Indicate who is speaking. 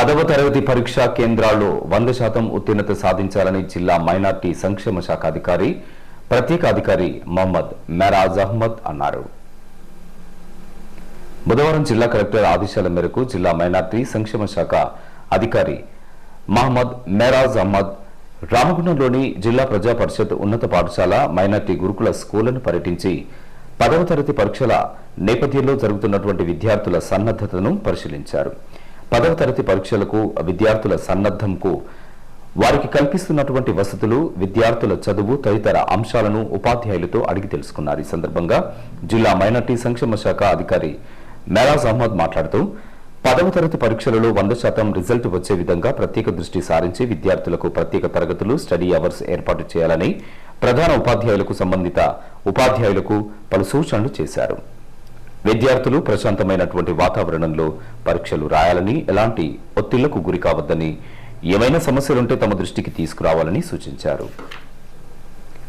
Speaker 1: పదవ తరగతి పరీక్షా కేంద్రాల్లో వంద శాతం ఉత్తీర్ణత సాధించాలని జిల్లా మైనార్టీ సంక్షేమ శాఖ అధికారి ప్రత్యేక అధికారి మహమ్మద్ మెరాజ్ అహ్మద్ అన్నారు. బుధవారం జిల్లా కలెక్టర్ ఆదేశాల మేరకు జిల్లా మైనార్టీ సంక్షేమ శాఖ అధికారి మహమ్మద్ మెరాజ్ అహ్మద్ రామగుండంలోని జిల్లా ప్రజా పరిషత్ ఉన్నత పాఠశాల మైనార్టీ గురుకుల స్కూళ్ళను పర్యటించి పదవ తరగతి పరీక్షల నేపథ్యంలో జరుగుతున్నటువంటి విద్యార్థుల సన్నద్దతను పరిశీలించారు. పదవ తరగతి పరీక్షలకు విద్యార్థుల సన్నద్ధంకు వారికి కల్పిస్తున్నటువంటి వసతులు విద్యార్థుల చదువు తదితర అంశాలను ఉపాధ్యాయులతో అడిగి తెలుసుకున్నారు. ఈ సందర్భంగా జిల్లా మైనార్టీ సంక్షేమ శాఖ అధికారి మెరాజ్ అహ్మద్ మాట్లాడుతూ పదవ తరగతి పరీక్షలలో వంద శాతం రిజల్ట్ వచ్చే విధంగా ప్రత్యేక దృష్టి సారించి విద్యార్థులకు ప్రత్యేక తరగతులు స్టడీ అవర్స్ ఏర్పాటు చేయాలని ప్రధాన ఉపాధ్యాయులకు సంబంధిత ఉపాధ్యాయులకు పలు సూచనలు చేశారు. విద్యార్థులు ప్రశాంతమైనటువంటి వాతావరణంలో పరీక్షలు రాయాలని ఎలాంటి ఒత్తిళ్ళకు గురి కావద్దని ఏమైనా సమస్యలుంటే తమ దృష్టికి తీసుకురావాలని సూచించారు.